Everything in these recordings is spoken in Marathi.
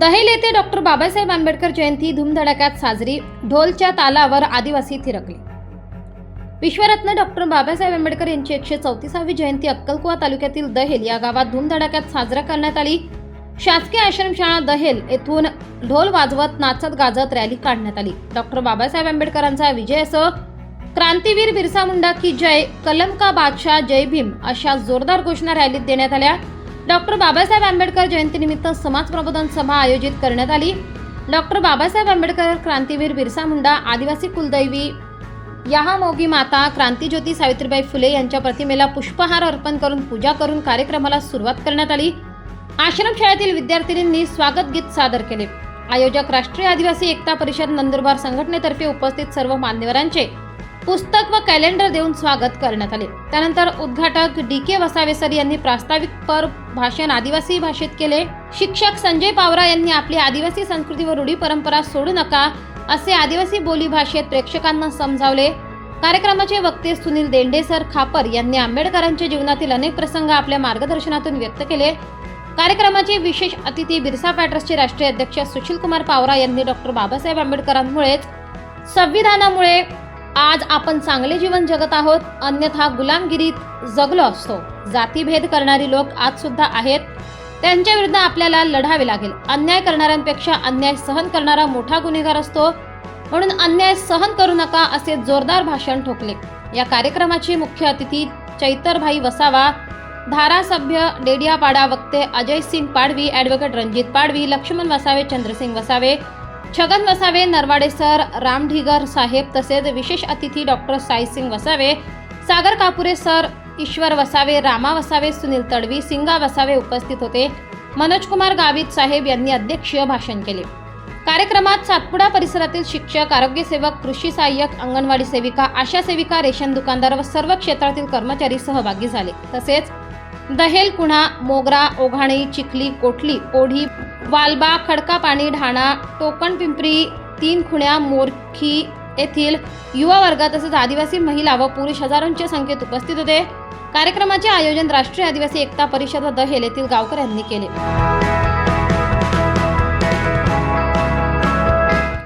दहेल येथे डॉक्टर बाबासाहेब आंबेडकर जयंती धूमधडाक्यात साजरी. ढोलच्या तालावर आदिवासी थिरकले. विश्वरत्न डॉक्टर बाबासाहेब आंबेडकर यांची एकशे चौतीसावी जयंती अक्कलकुवा तालुक्यातील दहेल या गावात धूमधडाक्यात साजरा करण्यात आली. शासकीय आश्रमशाळा दहेल येथून ढोल वाजवत नाचत गाजत रॅली काढण्यात आली. डॉक्टर बाबासाहेब आंबेडकरांचा विजय असो क्रांतीवीर बिरसा मुंडा की जय कलम का बादशाह जय भीम अशा जोरदार घोषणा रॅलीत देण्यात आल्या. डॉक्टर बाबासाहेब आंबेडकर जयंतीनिमित्त समाज प्रबोधन सभा आयोजित करण्यात आली. डॉक्टर बाबासाहेब आंबेडकर क्रांतीवीर बिरसा मुंडा आदिवासी कुलदैवी मोगी माता क्रांतीज्योती सावित्रीबाई फुले यांच्या प्रतिमेला पुष्पहार अर्पण करून पूजा करून कार्यक्रमाला सुरुवात करण्यात आली. आश्रमशाळेतील विद्यार्थिनींनी स्वागत गीत सादर केले. आयोजक राष्ट्रीय आदिवासी एकता परिषद नंदुरबार संघटनेतर्फे उपस्थित सर्व मान्यवरांचे पुस्तक व कॅलेंडर देऊन स्वागत करण्यात आले. त्यानंतर उद्घाटक डी के वसावे सर यांनी प्रास्ताविक पर भाषण आदिवासी भाषेत केले. शिक्षक संजय पावरा यांनी आपली आदिवासी संस्कृती व रूढी परंपरा सोडू नका असे आदिवासी बोली भाषेत प्रेक्षकांना समजावले. कार्यक्रमाचे वक्ते सुनील देंडे सर खापर यांनी आंबेडकरांच्या जीवनातील अनेक प्रसंग आपल्या मार्गदर्शनातून व्यक्त केले. कार्यक्रमाचे विशेष अतिथी बिरसा पॅटर्सचे राष्ट्रीय अध्यक्ष सुशील कुमार पावरा यांनी डॉक्टर बाबासाहेब आंबेडकरांमुळेच संविधानामुळे आज आपण चांगले जीवन जगत आहोत अन्यथा गुलामगिरीत जगलो असतो. जातीभेद करणारी लोक आज सुद्धा आहेत. त्यांच्या विरुद्ध आपल्याला लढावे लागेल. अन्याय करणाऱ्यांपेक्षा अन्याय सहन करणारा मोठा गुन्हेगार असतो. म्हणून अन्याय सहन करू नका असे जोरदार भाषण ठोकले. या कार्यक्रमाची मुख्य अतिथी चैतरभाई वसावा धारासभ्य डेडियापाडा वक्ते अजय सिंग पाडवी ॲडव्होकेट रणजित पाडवी लक्ष्मण वसावे चंद्रसिंग वसावे छगन वसावे नरवाडे सर रामढिगर साहेब तसेच विशेष अतिथी डॉक्टर साईसिंग वसावे सागर कापुरे सर ईश्वर वसावे रामा वसावे सुनील तडवी सिंगा वसावे उपस्थित होते. मनोजकुमार गावित साहेब यांनी अध्यक्षीय भाषण केले. कार्यक्रमात सातपुडा परिसरातील शिक्षक आरोग्यसेवक कृषी सहाय्यक अंगणवाडी सेविका आशा सेविका रेशन दुकानदार व सर्व क्षेत्रातील कर्मचारी सहभागी झाले. तसेच दहेल कुणा मोगरा ओघाणी चिखली कोठली ओढी वालबा खडकापाणी ढाणा टोकण पिंपरी तीन खुण्या मोरखी येथील युवा वर्ग तसेच आदिवासी महिला व पुरुष हजारोंच्या संख्येत उपस्थित होते. कार्यक्रमाचे आयोजन राष्ट्रीय आदिवासी एकता परिषद दहेल येथील गावकऱ्यांनी केले.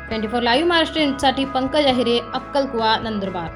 ट्वेंटी फोर लाईव्ह महाराष्ट्रसाठी पंकज अहिरे अक्कलकुवा नंदुरबार.